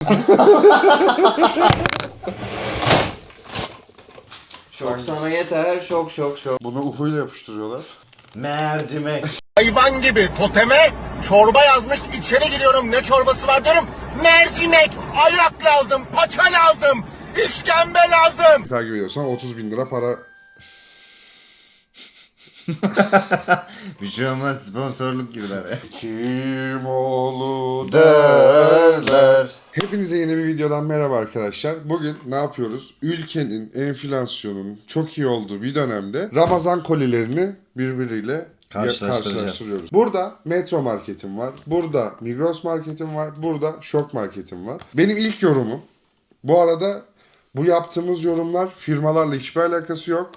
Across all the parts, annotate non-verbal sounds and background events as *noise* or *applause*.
*laughs* Şok sana yeter. Şok şok şok. Bunu uhuyla yapıştırıyorlar. Mercimek. hayvan gibi toteme çorba yazmış içeri giriyorum ne çorbası var diyorum mercimek ayak lazım paça lazım işkembe lazım Takip ediyorsan 30 bin lira para *laughs* Bir şey olmaz sponsorluk gibiler. Kim oğlu Derler. Hepinize yeni bir videodan merhaba arkadaşlar. Bugün ne yapıyoruz? Ülkenin enflasyonun çok iyi olduğu bir dönemde Ramazan kolilerini birbiriyle karşılaştırıyoruz. Burada Metro Market'im var. Burada Migros Market'im var. Burada Şok Market'im var. Benim ilk yorumum. Bu arada bu yaptığımız yorumlar firmalarla hiçbir alakası yok.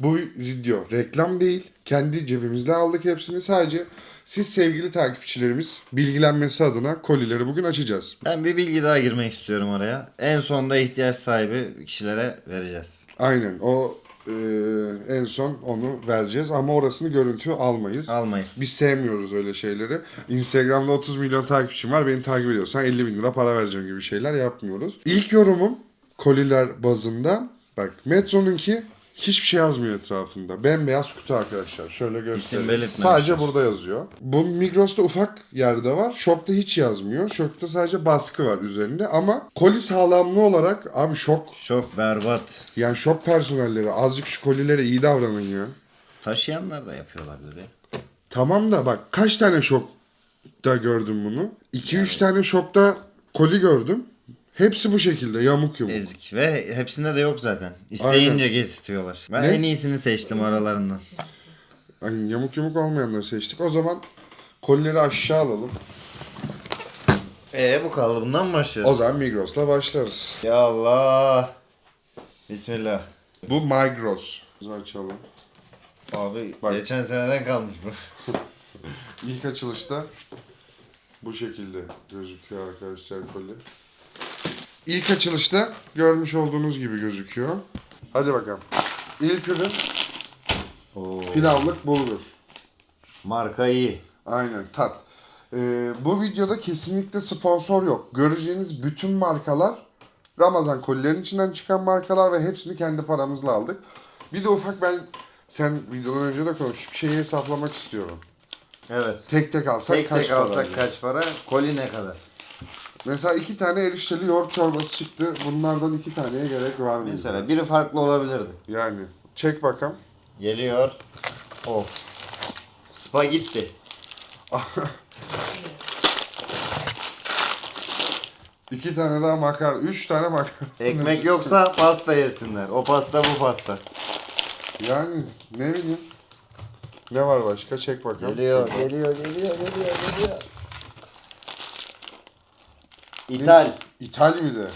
Bu video reklam değil. Kendi cebimizde aldık hepsini. Sadece siz sevgili takipçilerimiz bilgilenmesi adına kolileri bugün açacağız. Ben bir bilgi daha girmek istiyorum oraya. En sonda ihtiyaç sahibi kişilere vereceğiz. Aynen o e, en son onu vereceğiz ama orasını görüntü almayız. Almayız. Biz sevmiyoruz öyle şeyleri. Instagram'da 30 milyon takipçim var. Beni takip ediyorsan 50 bin lira para vereceğim gibi şeyler yapmıyoruz. İlk yorumum koliler bazında. Bak Metro'nunki hiçbir şey yazmıyor etrafında. Bembeyaz kutu arkadaşlar. Şöyle göstereyim. Sadece burada yazıyor. Bu Migros'ta ufak yerde var. Shop'ta hiç yazmıyor. Shop'ta sadece baskı var üzerinde. Ama koli sağlamlığı olarak abi şok. Çok berbat. Yani shop personelleri azıcık şu kolilere iyi davranın ya. Taşıyanlar da yapıyorlar böyle. Tamam da bak kaç tane şokta gördüm bunu. 2-3 tane şokta koli gördüm. Hepsi bu şekilde yamuk yumuk. Ezik ve hepsinde de yok zaten. İsteyince getirtiyorlar. Ben Ne? en iyisini seçtim aralarından. Hani yamuk yumuk olmayanları seçtik. O zaman kolileri aşağı alalım. Ee bu kaldı bundan mı O başlıyoruz? zaman Migros'la başlarız. Ya Allah. Bismillah. Bu Migros. Biz açalım. Abi Bak. geçen seneden kalmış bu. *laughs* İlk açılışta bu şekilde gözüküyor arkadaşlar koli. İlk açılışta görmüş olduğunuz gibi gözüküyor. Hadi bakalım. İlk ürün Oo. pilavlık bulgur. Marka iyi. Aynen tat. Ee, bu videoda kesinlikle sponsor yok. Göreceğiniz bütün markalar Ramazan kolilerin içinden çıkan markalar ve hepsini kendi paramızla aldık. Bir de ufak ben sen videodan önce de konuştuk şeyi hesaplamak istiyorum. Evet. Tek tek alsak Tek kaç tek para alsak kaç para? Koli ne kadar? Mesela iki tane erişteli yoğurt çorbası çıktı. Bunlardan iki taneye gerek var mı? Mesela biri farklı olabilirdi. Yani çek bakalım. Geliyor. Of. Spagetti. *laughs* İki tane daha makarna. Üç tane makarna. Ekmek yoksa pasta yesinler. O pasta bu pasta. Yani ne bileyim. Ne var başka? Çek bakalım. Geliyor, geliyor, geliyor, geliyor, geliyor. İthal. İthal bir de.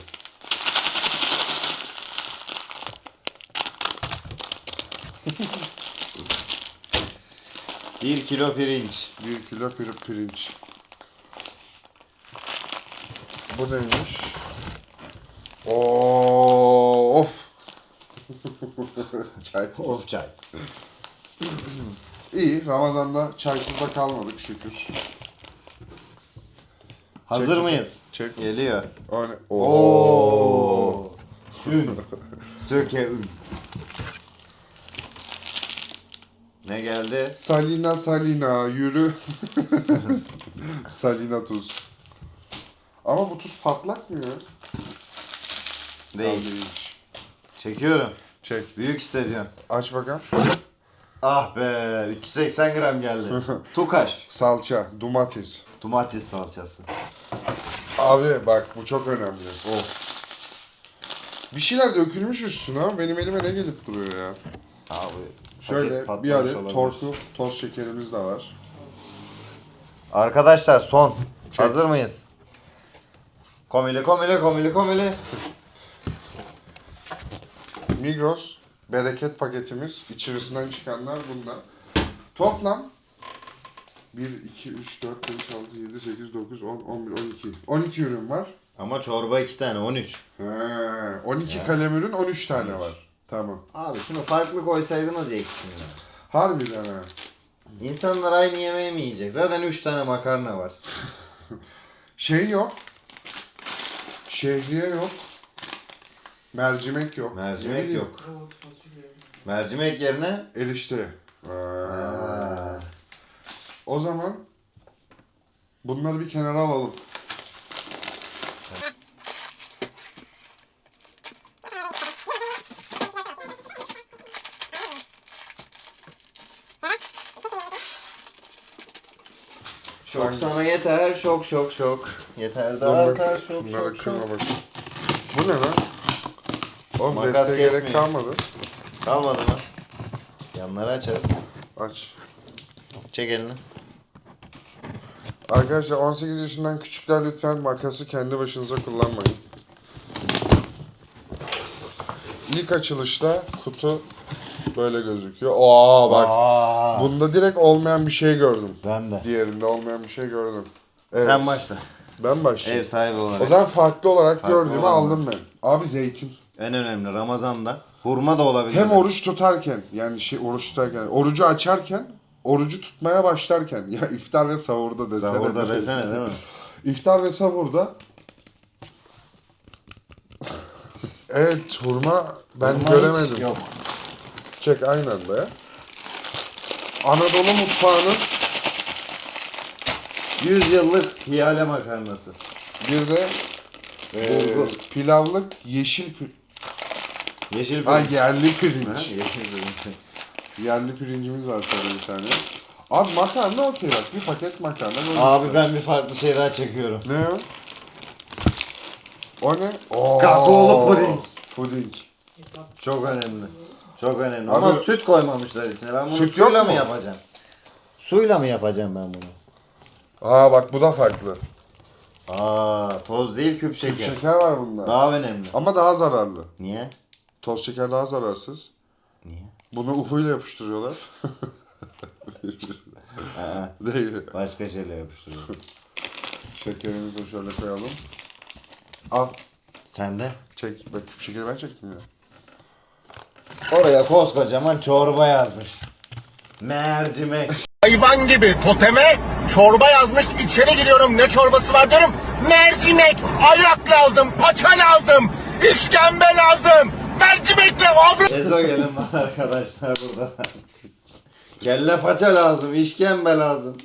Bir kilo pirinç. Bir kilo pir pirinç. Bu neymiş? Oo, of. *laughs* Çay. Of çay. İyi. Ramazan'da çaysız da kalmadık şükür. Hazır Çek. mıyız? Çek. Geliyor. Ne? Oo. Ün. Söke ün. Ne geldi? Salina Salina yürü. *laughs* Salina tuz. Ama bu tuz patlak mı ya? Değil. Değilmiş. Çekiyorum. Çek. Büyük hissediyorum. Aç bakalım. Ah be 380 gram geldi. *laughs* Tukaş. Salça, domates. Domates salçası. Abi bak bu çok önemli. Of. Bir şeyler dökülmüş üstüne. Benim elime ne gelip duruyor ya? Abi. Şöyle paket bir patlamış adet olabilir. torku toz şekerimiz de var. Arkadaşlar son. Hazır mıyız? Komili komili komili komili. Migros bereket paketimiz. İçerisinden çıkanlar bunlar. Toplam 1, 2, 3, 4, 5, 6, 7, 8, 9, 10, 11, 12. 12 ürün var. Ama çorba iki tane 13. He, 12 kalem ürün 13 tane var. Tamam. Abi şunu farklı koysaydınız ya ikisini. de. Harbiden ha. İnsanlar aynı yemeği mi yiyecek? Zaten 3 tane makarna var. *laughs* Şey yok. Şehriye yok. Mercimek yok. Ne Mercimek bileyim, yok. Mercimek yerine Erişte. Aa, O zaman bunları bir kenara alalım. şok sana yeter şok şok şok. Yeter de artar şok şok şok. bak. Bu ne lan? Oğlum Makas desteğe gerek kesmiyor. kalmadı. Kalmadı mı? Yanları açarız. Aç. Çek elini. Arkadaşlar 18 yaşından küçükler lütfen makası kendi başınıza kullanmayın. İlk açılışta kutu böyle gözüküyor. Oo bak. Aa, Bunda direkt olmayan bir şey gördüm. ben de. Diğerinde olmayan bir şey gördüm. Evet. Sen başla. Ben başlayayım. Ev sahibi olarak. O zaman farklı olarak Farklı gördüğümü olanlar. aldım ben. Abi zeytin. En önemli Ramazan'da. Hurma da olabilir. Hem oruç tutarken yani şey oruç tutarken orucu açarken orucu tutmaya başlarken ya iftar ve sahurda desene. Sahurda desene değil mi? İftar ve sahurda Evet hurma ben Hurma göremedim. Yok. Çek aynı anda ya. Anadolu mutfağının 100 yıllık hiyale makarnası. bir de e, Bulgur. pilavlık yeşil pi- Yeşil pirinç. yerli Ha, pirinç. yeşil pirinç. Yerli pirincimiz var şöyle bir tane. Abi makarna okey bak bir paket makarna. böyle Abi ben bir farklı şey daha çekiyorum. Ne o? O ne? Oo. Kakaolu puding. Puding. Çok önemli. Çok önemli. Abi- Ama süt koymamışlar içine. Ben bunu Süt yok suyla mu? mı yapacağım? Suyla mı yapacağım ben bunu? Aa bak bu da farklı. Aa, toz değil küp Küp şeker. şeker var bunda. Daha önemli. Ama daha zararlı. Niye? Toz şeker daha zararsız. Bunu uhuyla yapıştırıyorlar. Aa, *laughs* Değil. başka şeyle yapıştırıyorum. Şekerimizi de şöyle koyalım. Al. Sen de? Çek. Bak şekeri ben çektim ya. Oraya koskocaman çorba yazmış. Mercimek. Hayvan gibi toteme çorba yazmış içeri giriyorum ne çorbası var diyorum. Mercimek, ayak lazım, paça lazım, işkembe lazım. Mercimekle avru... Ezo gelin var arkadaşlar burada. da. Kelle paça lazım, işkembe lazım.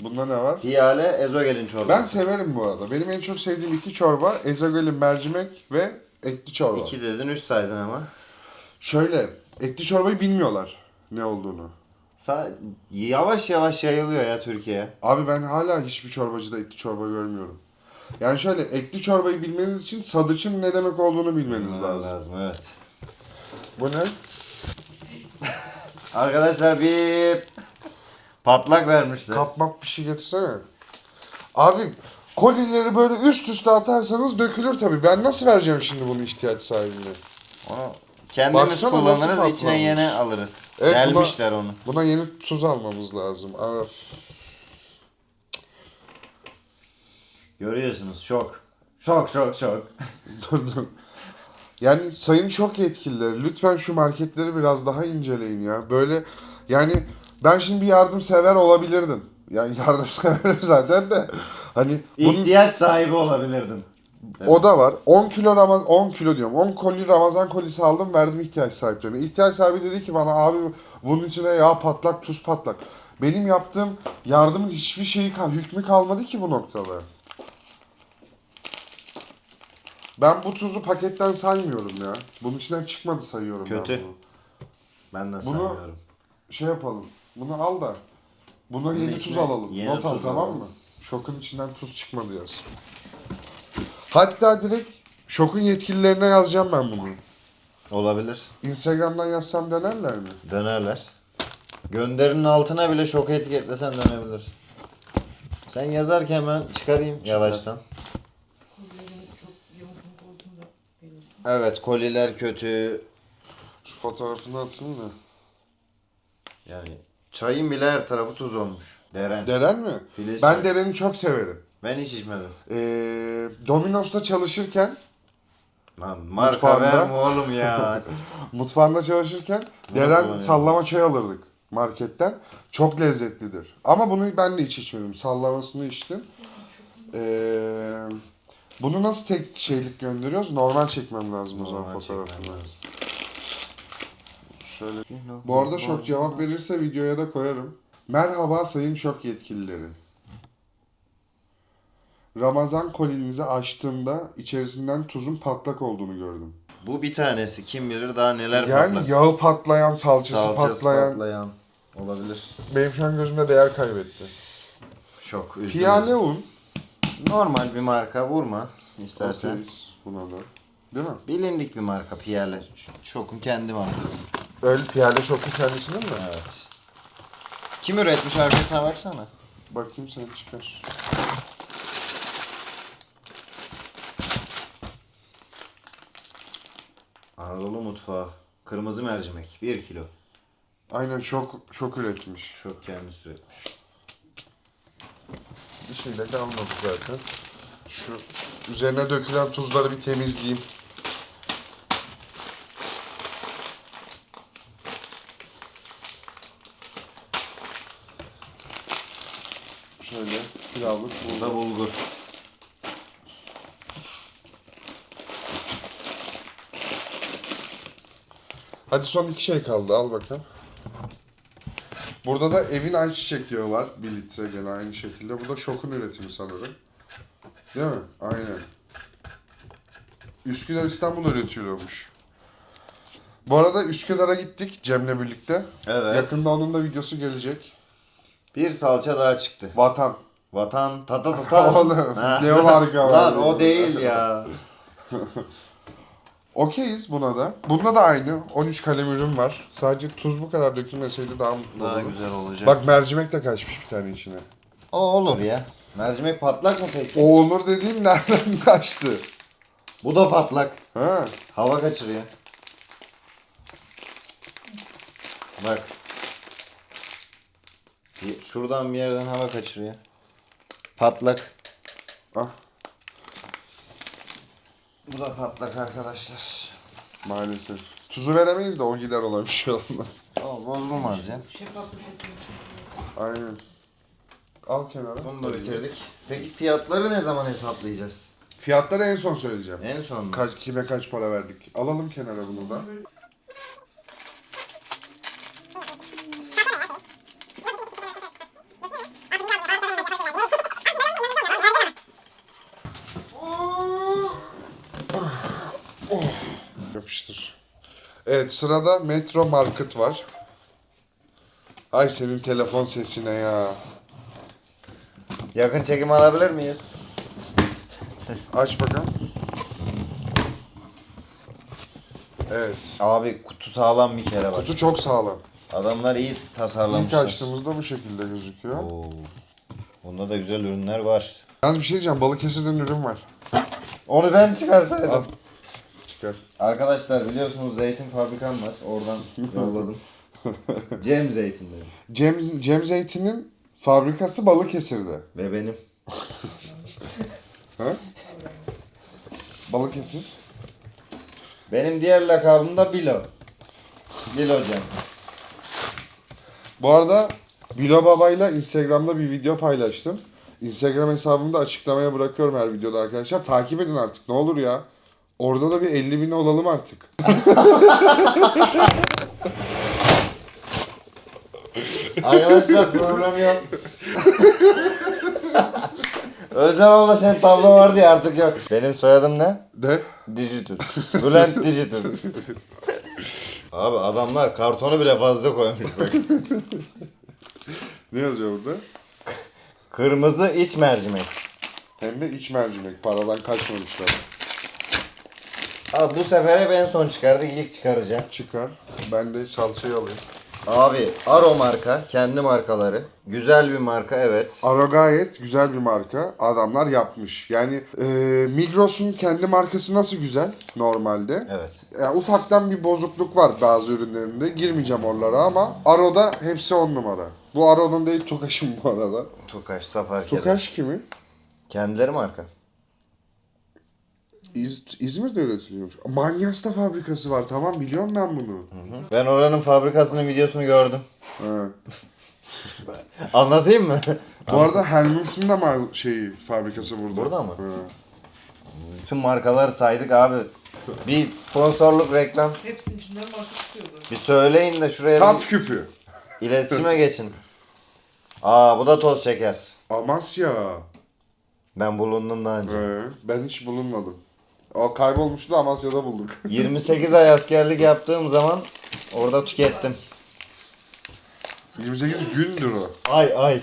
Bunda ne var? Hiyale ezogelin çorbası. Ben severim bu arada. Benim en çok sevdiğim iki çorba ezogelin mercimek ve etli çorba. İki dedin, üç saydın ama. Şöyle etli çorbayı bilmiyorlar ne olduğunu. Sa yavaş yavaş yayılıyor ya Türkiye. Abi ben hala hiçbir çorbacıda etli çorba görmüyorum. Yani şöyle etli çorbayı bilmeniz için sadıçın ne demek olduğunu bilmeniz lazım. evet. Bu ne? *laughs* Arkadaşlar bir patlak vermişler. Kapmak bir şey getirsene. Abi kolileri böyle üst üste atarsanız dökülür tabii. Ben nasıl vereceğim şimdi bunu ihtiyaç sahibine? Onu kendimiz Baksana nasıl kullanırız, patlamış. içine yeni alırız. Evet, buna- Delmişler onu. Buna yeni tuz almamız lazım. Aa, Görüyorsunuz şok. Şok şok şok. *laughs* dur dur. Yani sayın çok yetkilileri lütfen şu marketleri biraz daha inceleyin ya. Böyle yani ben şimdi bir yardımsever olabilirdim. Yani *laughs* yardımseverim zaten de. Hani bunun, İhtiyaç sahibi olabilirdim. o da var. 10 kilo Ramazan 10 kilo diyorum. 10 koli Ramazan kolisi aldım verdim ihtiyaç sahiplerine. İhtiyaç sahibi dedi ki bana abi bunun içine yağ patlak tuz patlak. Benim yaptığım yardımın hiçbir şeyi hükmü kalmadı ki bu noktada. Ben bu tuzu paketten saymıyorum ya. Bunun içinden çıkmadı sayıyorum ben Kötü. bunu. Ben de Bunu- sanmıyorum. Şey yapalım. Bunu al da. Buna yeni tuz alalım. yeni Not al tuz tamam alalım. mı? Şokun içinden tuz çıkmadı yaz. Hatta direkt Şokun yetkililerine yazacağım ben bunu. Olabilir. Instagram'dan yazsam dönerler mi? Dönerler. Gönderinin altına bile şok etiketlesen dönebilir. Sen yazarken ben çıkarayım yavaştan. Evet koliler kötü. Şu fotoğrafını atayım da. Yani çayın bile her tarafı tuz olmuş. Deren. Deren mi? Filiz ben çay. Deren'i çok severim. Ben hiç içmedim. Ee, Domino's'ta çalışırken, Lan marka Mutfağında. verme oğlum ya. *laughs* mutfağında çalışırken Deren kullanıyorum. sallama çay alırdık marketten. Çok lezzetlidir. Ama bunu ben de hiç içmedim. Sallamasını içtim. Ee, Bunu nasıl tek şeylik gönderiyoruz? Normal çekmem lazım o zaman Normal fotoğrafını. çekmem lazım. Şöyle. Bu arada şok cevap verirse videoya da koyarım. Merhaba sayın şok yetkilileri. Ramazan kolinizi açtığımda içerisinden tuzun patlak olduğunu gördüm. Bu bir tanesi. Kim bilir daha neler Yani patlar. yağı patlayan, salçası, Salçası patlayan. patlayan. Olabilir. Benim şu an gözümde değer kaybetti. Şok. üzdü Piyale un. Normal bir marka vurma istersen. Okeyiz buna da. Değil mi? Bilindik bir marka Piyale. Şok'un kendi markası. Öyle piyale şokun kendisinin mi? Evet. Kim üretmiş arkasına baksana. Bakayım sen çıkar. Anadolu mutfağı. Kırmızı mercimek. 1 kilo. Aynen şok, şok üretmiş. Şok kendisi üretmiş. Bir şey de kalmadı zaten. Şu üzerine dökülen tuzları bir temizleyeyim. Şöyle pilavlık Bu da bulgur. Hadi son iki şey kaldı al bakalım. Burada da evin ayçiçek yağı var. 1 litre gene aynı şekilde. Bu da şokun üretimi sanırım. Değil mi? Aynen. Üsküdar İstanbul üretiyormuş. Bu arada Üsküdar'a gittik Cem'le birlikte. Evet. Yakında onun da videosu gelecek. Bir salça daha çıktı. Vatan. Vatan tata tata. *laughs* Oğlum, Ha. ne marka var Lan o değil ya. *laughs* Okeyiz buna da. Bunda da aynı. 13 kalem ürün var. Sadece tuz bu kadar dökülmeseydi daha mutlu Daha olurdum. güzel olacak. Bak mercimek de kaçmış bir tane içine. o olur ya. Mercimek patlak mı peki? O olur dediğim nereden *laughs* kaçtı? Bu da patlak. Ha. Hava kaçırıyor. Bak. Bir- Şuradan bir yerden hava kaçırıyor. Patlak. Ah Bu da patlak arkadaşlar. maalesef. Tuzu veremeyiz de o gider olan bir şey olmaz. O bozulmaz ya. Aynen. Al kenara. Bunu da bitirdik. Peki fiyatları ne zaman hesaplayacağız? Fiyatları en son söyleyeceğim. En son mu? Kaç, kime kaç para verdik? Alalım kenara bunu da. Evet sırada Metro Market var. Ay senin telefon sesine ya. Yakın çekim alabilir miyiz? Aç bakalım. Evet. Abi kutu sağlam bir kere bak. Kutu çok sağlam. Adamlar iyi İlk tasarlamışlar. açtığımızda bu şekilde gözüküyor. Oo. Bunda da güzel ürünler var. Yalnız bir şey diyeceğim. Balıkesir'den ürün var. Onu ben çıkarsaydım. Çıkar. Arkadaşlar biliyorsunuz zeytin fabrikam var. Oradan *laughs* yolladım. Cem zeytinleri. Cem, Cem Zeytin'in fabrikası Balıkesir'de. Ve benim. Ha? Balıkesir. Benim diğer lakabım da Bilo. Bilo Cem. Bu arada Bilo Baba'yla Instagram'da bir video paylaştım. Instagram hesabımı da açıklamaya bırakıyorum her videoda arkadaşlar. Takip edin artık ne olur ya. Orada da bir 50 bin olalım artık. Arkadaşlar problem yok. Özlem abla sen tablo vardı ya artık yok. Benim soyadım ne? De. Digital. Bülent Digital. Abi adamlar kartonu bile fazla koymuş. bak. Ne yazıyor burada? Kırmızı iç mercimek. Hem de iç mercimek. Paradan kaçmamışlar. Abi bu sefer hep en son çıkardık ilk çıkaracağım. Çıkar. Ben de salçayı alayım. Abi Aro marka, kendi markaları. Güzel bir marka evet. Aro gayet güzel bir marka. Adamlar yapmış. Yani e, Migros'un kendi markası nasıl güzel normalde. Evet. Yani ufaktan bir bozukluk var bazı ürünlerinde. Girmeyeceğim oralara ama Aro'da hepsi on numara. Bu Aro'nun değil Tokaş'ın bu arada. Tukaş'ta fark eder. Tokaş kimi? Kendileri marka. İz, İzmir'de üretiliyormuş. Manyas'ta fabrikası var tamam biliyorum ben bunu. Ben oranın fabrikasının videosunu gördüm. *laughs* Anlatayım mı? Bu arada Helmons'un da mal şeyi fabrikası burada. Burada mı? Ha. Bütün markaları saydık abi. Bir sponsorluk reklam. Hepsinin içinden marka çıkıyordu. Bir söyleyin de şuraya Tat bir küpü. iletişime *laughs* geçin. Aa bu da toz şeker. Amasya. Ben bulundum daha önce. Ee, ben hiç bulunmadım. O kaybolmuştu da Amasya'da bulduk. *laughs* 28 ay askerlik yaptığım zaman orada tükettim. 28 gündür o. Ay ay.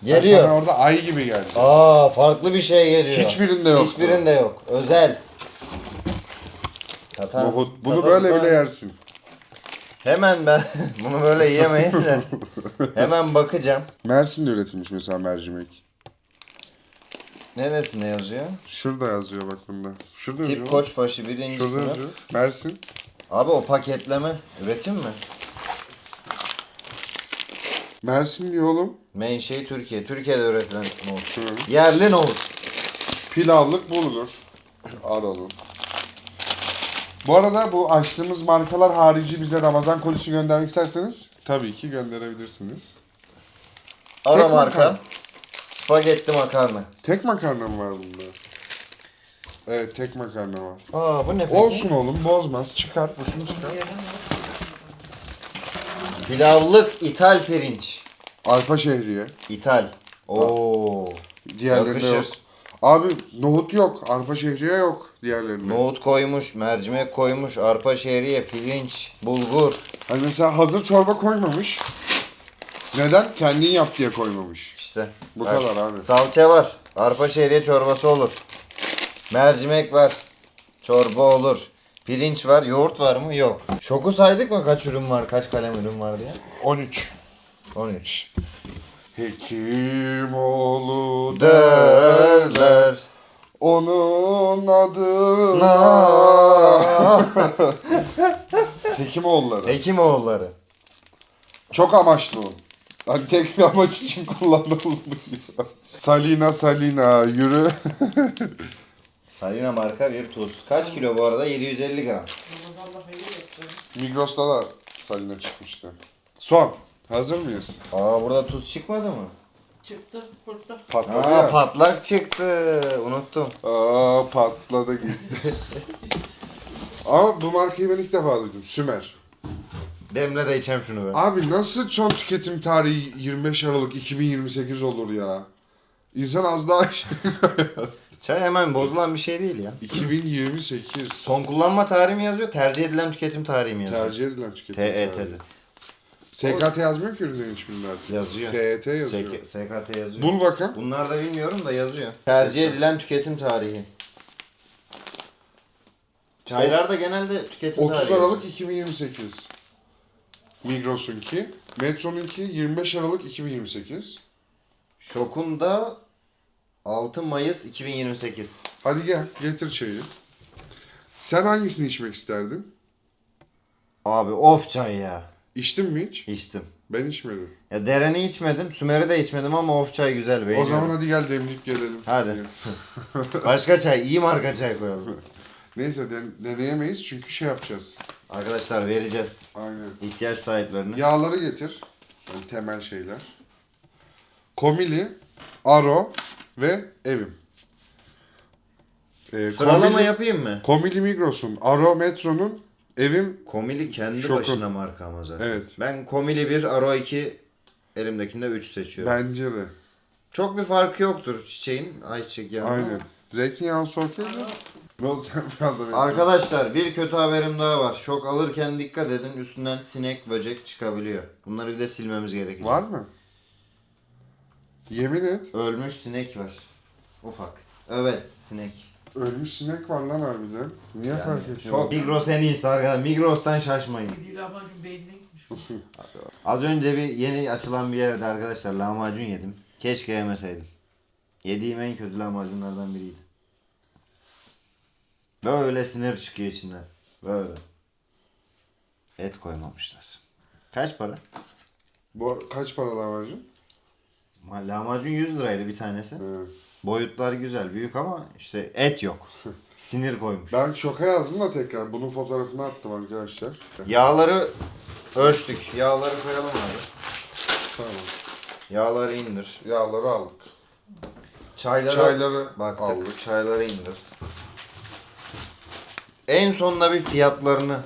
Sana Geliyor. orada ay gibi geldi. Aa farklı bir şey geliyor. Hiçbirinde yok. Hiçbirinde yok. Özel. Tatar, Nohut. Bunu tatar- böyle bile yersin. Hemen ben *laughs* bunu böyle yiyemeyiz de. *laughs* Hemen bakacağım. Mersin'de üretilmiş mesela mercimek. Neresinde yazıyor? Şurada yazıyor bak bunda. Şurada yazıyor. Tip Koçbaşı birinci Şurada sınıf. yazıyor. Mersin. Abi o paketleme üretim mi? Mersin diyor oğlum. Menşei Türkiye. Türkiye'de üretilen nohut. Hı. Yerli nohut. Pilavlık bulgur. Alalım. Bu arada bu açtığımız markalar harici bize Ramazan kolisi göndermek isterseniz tabii ki gönderebilirsiniz. Ara Tek marka. makarna. Spagetti makarna. Tek makarna mı var bunda? Evet tek makarna var. Aa bu ne peki? Olsun oğlum bozmaz. Çıkar bu şunu çıkar. Pilavlık ithal pirinç. Alfa şehriye. İthal. Oo. Diğerlerinde Yakışır. yok. Abi nohut yok. Arpa şehriye yok diğerlerinde. Nohut koymuş, mercimek koymuş, arpa şehriye, pirinç, bulgur. Hani mesela hazır çorba koymamış. Neden? Kendin yap diye koymamış. İşte. Bu Bak, kadar abi. Salça var. Arpa şehriye çorbası olur. Mercimek var. Çorba olur. Pirinç var. Yoğurt var mı? Yok. Şoku saydık mı kaç ürün var, kaç kalem ürün var diye? 13. 13. Hekimoğlu Derler. Onun adına. Na. Hekimoğulları. Hekimoğulları. Çok amaçlı o. Hani tek bir amaç için kullanılmıyor. Salina Salina yürü. Salina marka bir tuz. Kaç kilo bu arada? 750 gram. Migros'ta da Salina çıkmıştı. Son. Hazır mıyız? Aa burada tuz çıkmadı mı? Çıktı, fırttı. Patladı Aa ya. patlak çıktı. Unuttum. Aa patladı gitti. *laughs* Ama bu markayı ben ilk defa duydum. Sümer. Demle de içem şunu ben. Abi nasıl son tüketim tarihi 25 Aralık 2028 olur ya? İnsan az daha *laughs* Çay hemen bozulan bir şey değil ya. 2028 Son kullanma tarihi mi yazıyor? Tercih edilen tüketim tarihi mi yazıyor? tercih edilen tüketim TET'de. tarihi. SKT yazmıyor ki ürünlerin hiçbirinde artık. Yazıyor. TET yazıyor. SK, SKT yazıyor. Bul bakalım. Bunlar da bilmiyorum da yazıyor. Tercih edilen tüketim tarihi. Çaylar da genelde tüketim 30 tarihi. Aralık 2028. Migros'unki. Metro'nunki 25 Aralık 2028. Şokun da 6 Mayıs 2028. Hadi gel getir çayı. Sen hangisini içmek isterdin? Abi of çay ya. İçtin mi hiç? İçtim. Ben içmedim. Ya dereni içmedim, Sümer'i de içmedim ama of çay güzel O beğeniyorum. zaman hadi gel demleyip gelelim. Hadi. *laughs* Başka çay, iyi marka çay koyalım. *laughs* Neyse den- deneyemeyiz çünkü şey yapacağız. Arkadaşlar vereceğiz Aynen. ihtiyaç sahiplerine. Yağları getir. Yani temel şeyler. Komili, Aro ve Evim. Ee, Sıralama Komili- yapayım mı? Komili Migros'un, Aro Metro'nun, Evim Komili kendi Şokun. başına marka ama zaten. Evet. Ben Komili 1, Aro 2, elimdekinde 3 seçiyorum. bence de. Çok bir farkı yoktur çiçeğin, ayçiçek yağı. Aynen. Zeytinyağı okey mi? Beni- Arkadaşlar bir kötü haberim daha var. Şok alırken dikkat edin üstünden sinek, böcek çıkabiliyor. Bunları bir de silmemiz gerekecek. Var mı? Yemin et. Ölmüş sinek var. Ufak. Evet sinek. Ölmüş sinek var lan harbiden. Niye fark etmiyor? Çok Migros en iyisi arkadaşlar. Migros'tan şaşmayın. Bir değil lahmacun beynine gitmiş. Az önce bir yeni açılan bir yerde arkadaşlar lahmacun yedim. Keşke yemeseydim. Yediğim en kötü lahmacunlardan biriydi. Böyle sinir çıkıyor içinden. Böyle. Et koymamışlar. Kaç para? Bu kaç para lahmacun? Ma- Lahmacun 100 liraydı bir tanesi. Evet. Boyutlar güzel, büyük ama işte et yok. *laughs* Sinir koymuş. Ben şoka yazdım da tekrar. Bunun fotoğrafını attım arkadaşlar. Yağları ölçtük. Yağları koyalım abi. Tamam. Yağları indir. Yağları aldık. Çayları, Çayları baktık. aldık. Çayları indir. En sonunda bir fiyatlarını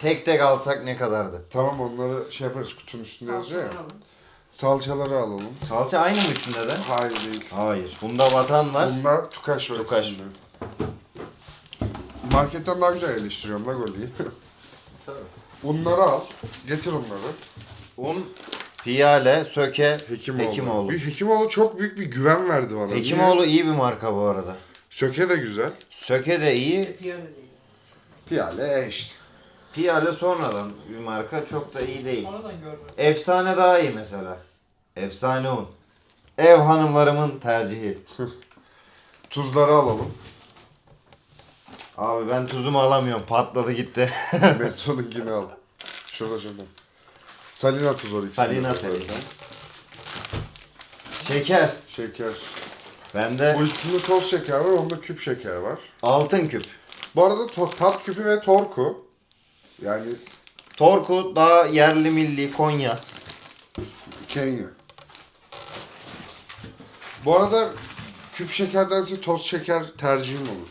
tek tek alsak ne kadardı? Tamam onları şey yaparız kutunun üstünde yazıyor ya. Salçaları alalım. Salça aynı mı üçünde de? Hayır değil. Hayır. Bunda vatan var. Bunda tukaş var. Tukaş. ikisinde. Marketten daha güzel yerleştiriyorum la golü. Bunları al. Getir onları. Un, piyale, söke, Hekimoğlu. Hekimoğlu. Bir Hekimoğlu çok büyük bir güven verdi bana. Hekimoğlu iyi bir marka bu arada. Söke de güzel. Söke de iyi. Piyale e işte. Piyale sonradan bir marka çok da iyi değil. Sonradan görmedim. Efsane daha iyi mesela. Efsane un. Ev hanımlarımın tercihi. *laughs* Tuzları alalım. Abi ben tuzumu alamıyorum. Patladı gitti. *laughs* Metro'nunkini al. Şurada şurada. Salina tuz var ikisinde. Salina de zaten. Şeker. Şeker. Bende Bu ikisinde toz şeker var, onda küp şeker var. altın küp. Bu arada to- tat küpü ve torku. Yani Torku daha yerli milli Konya. Kenya. Bu arada küp şekerdense toz şeker tercihim olur.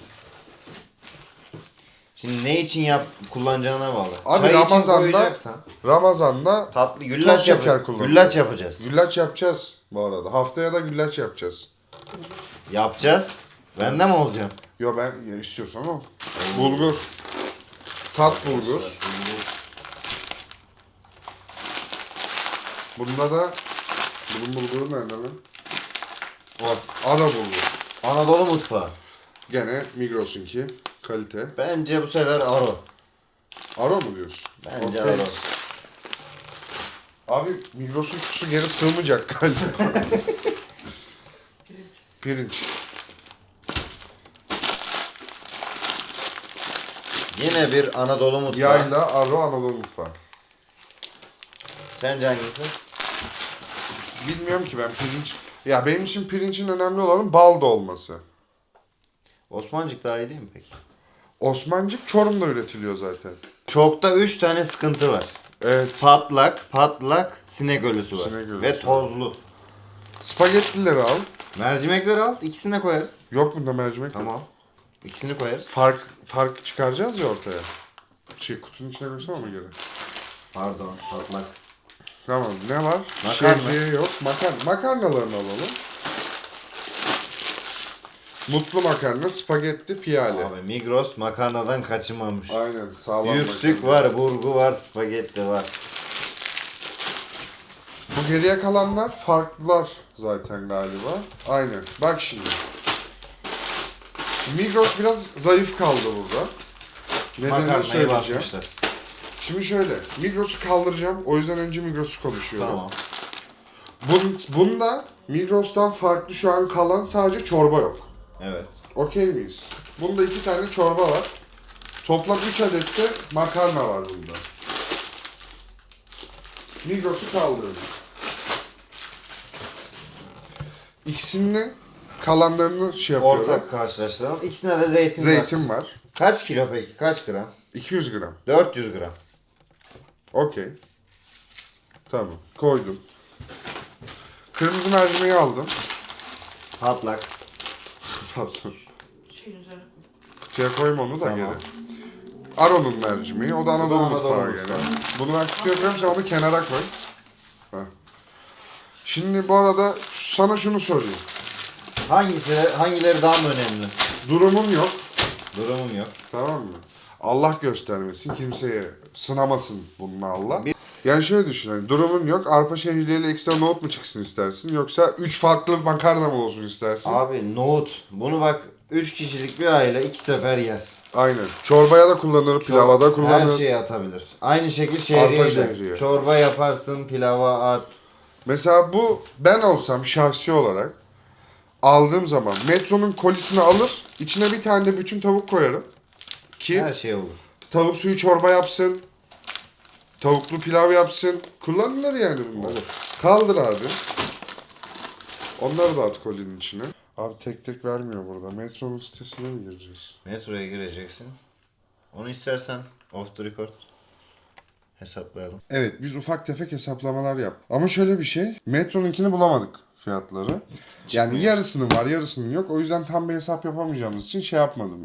Şimdi ne için yap kullanacağına bağlı. Abi Çay için Ramazan'da- koyacaksan Ramazan'da tatlı güllaç, Toz yap- şeker kullanıyoruz. güllaç yapacağız. güllaç yapacağız bu arada. Haftaya da güllaç yapacağız. Yapacağız. Ben de mi olacağım? Yo ben ya istiyorsan ol. Bulgur. Tat bulgur. Bunda da bunun bulguru nerede lan? O, ana bulgur. Anadolu mutfağı. Gene Migros'unki kalite. Bence bu sefer Aro. Aro mu diyorsun? Bence. Aro. Abi Migros'un kutusu geri sığmayacak galiba. *laughs* Pirinç. Yine bir Anadolu mutfağı. Yayla, Aro, Anadolu mutfağı. Sence hangisi? Bilmiyorum ki ben pirinç... Ya benim için pirincin önemli olanın balda olması. Osmancık daha iyi değil mi peki? Osmancık Çorum'da üretiliyor zaten. Çokta 3 tane sıkıntı var. Evet. Patlak, patlak, sinek ölüsü var. Sinek ölüsü Ve tozlu. Spagettileri al. Mercimekleri al, ikisine koyarız. Yok bunda mercimek yok. Tamam. İkisini koyarız. Fark, fark çıkaracağız ya ortaya. Şey kutunun içine koysana ona göre. Pardon, patlak. Tamam ne var? Makarna. Şehriye yok. Makarna. Makarnalarını alalım. Mutlu makarna, spagetti, piyale. Abi Migros makarnadan kaçınmamış. Aynen sağlam Yüksük makarna. var, burgu var, spagetti var. Bu geriye kalanlar farklılar zaten galiba. Aynen. Bak şimdi. Migros biraz zayıf kaldı burada. Nedenini Makarnayı söyleyeceğim. basmışlar. Şimdi şöyle. Migros'u kaldıracağım. O yüzden önce Migros'u konuşuyorum. Tamam. Bun, bunda Migros'tan farklı şu an kalan sadece çorba yok. Evet. Okey miyiz? Bunda iki tane çorba var. Toplam 3 adet de makarna var bunda. Migros'u kaldırın. İkisini kalanlarını şey yapıyorum. Ortak karşılaştıralım. İkisine de zeytin, var. Zeytin var. Kaç kilo peki? Kaç gram? 200 gram. 400 gram. Okey. Tamam. Koydum. Kırmızı mercimeği aldım. Patlak. Pardon. Şeyin üzerine. Kutuya koyma onu da Tamam. geri. Aro'nun mercimeği. O da Anadolu, Anadolu mutfağı mutfağı. gene. Bunu ben kutuya sen onu kenara koy. Heh. Şimdi bu arada sana şunu sorayım. Hangisi, hangileri daha mı önemli? Durumum yok. Durumum yok. Tamam mı? Allah göstermesin kimseye sınamasın bununla Allah. Bir- Yani şöyle düşün hani durumun yok arpa şehriyeyle ekstra nohut mu çıksın istersin yoksa 3 farklı makarna mı olsun istersin? Abi nohut. Bunu bak 3 kişilik bir aile iki sefer yer. Aynen. Çorbaya da kullanır, pilava da kullanır. Her şeye atabilir. Aynı şekil şehriye de. şehriye. Çorba yaparsın, pilava at. Mesela bu ben olsam şahsi olarak aldığım zaman metronun kolisini alır, içine bir tane de bütün tavuk koyarım. Ki Her şey olur. tavuk suyu çorba yapsın, tavuklu pilav yapsın. Kullanılır yani bunlar. Olur. Kaldır abi. Onları da at kolinin içine. Abi tek tek vermiyor burada. Metronun sitesine mi gireceğiz? Metroya gireceksin. Onu istersen off the record. hesaplayalım. Evet biz ufak tefek hesaplamalar yap. Ama şöyle bir şey. Metro'nunkini bulamadık fiyatları. Yani yarısının var yarısının yok. O yüzden tam bir hesap yapamayacağımız için şey yapmadım.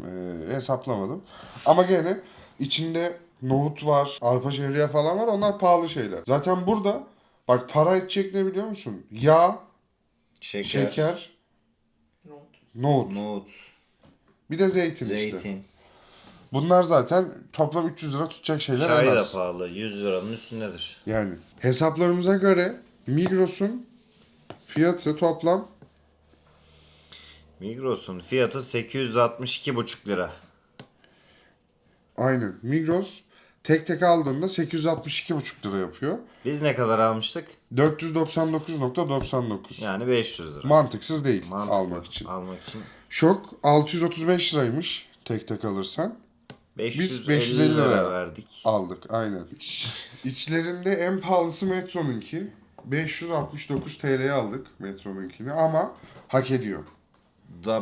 e, hesaplamadım. Ama gene içinde nohut var, arpa şehriye falan var. Onlar pahalı şeyler. Zaten burada bak para edecek ne biliyor musun? Yağ, Şeker, şeker, Nohut. nohut. nohut, Bir de zeytin, işte. zeytin. Bunlar zaten toplam 300 lira tutacak şeyler Çay en da pahalı. 100 liranın üstündedir. Yani hesaplarımıza göre Migros'un fiyatı toplam Migros'un fiyatı 862,5 lira. aynen Migros tek tek aldığında 862,5 lira yapıyor. Biz ne kadar almıştık? 499.99. Yani 500 lira. Mantıksız değil Mantıklı. almak için. Almak için. Şok 635 liraymış tek tek alırsan. 550, 550 lira, lira. verdik. Aldık aynen. İçlerinde en pahalısı Metro'nunki. 569 TL'ye aldık Metro'nunkini ama hak ediyor.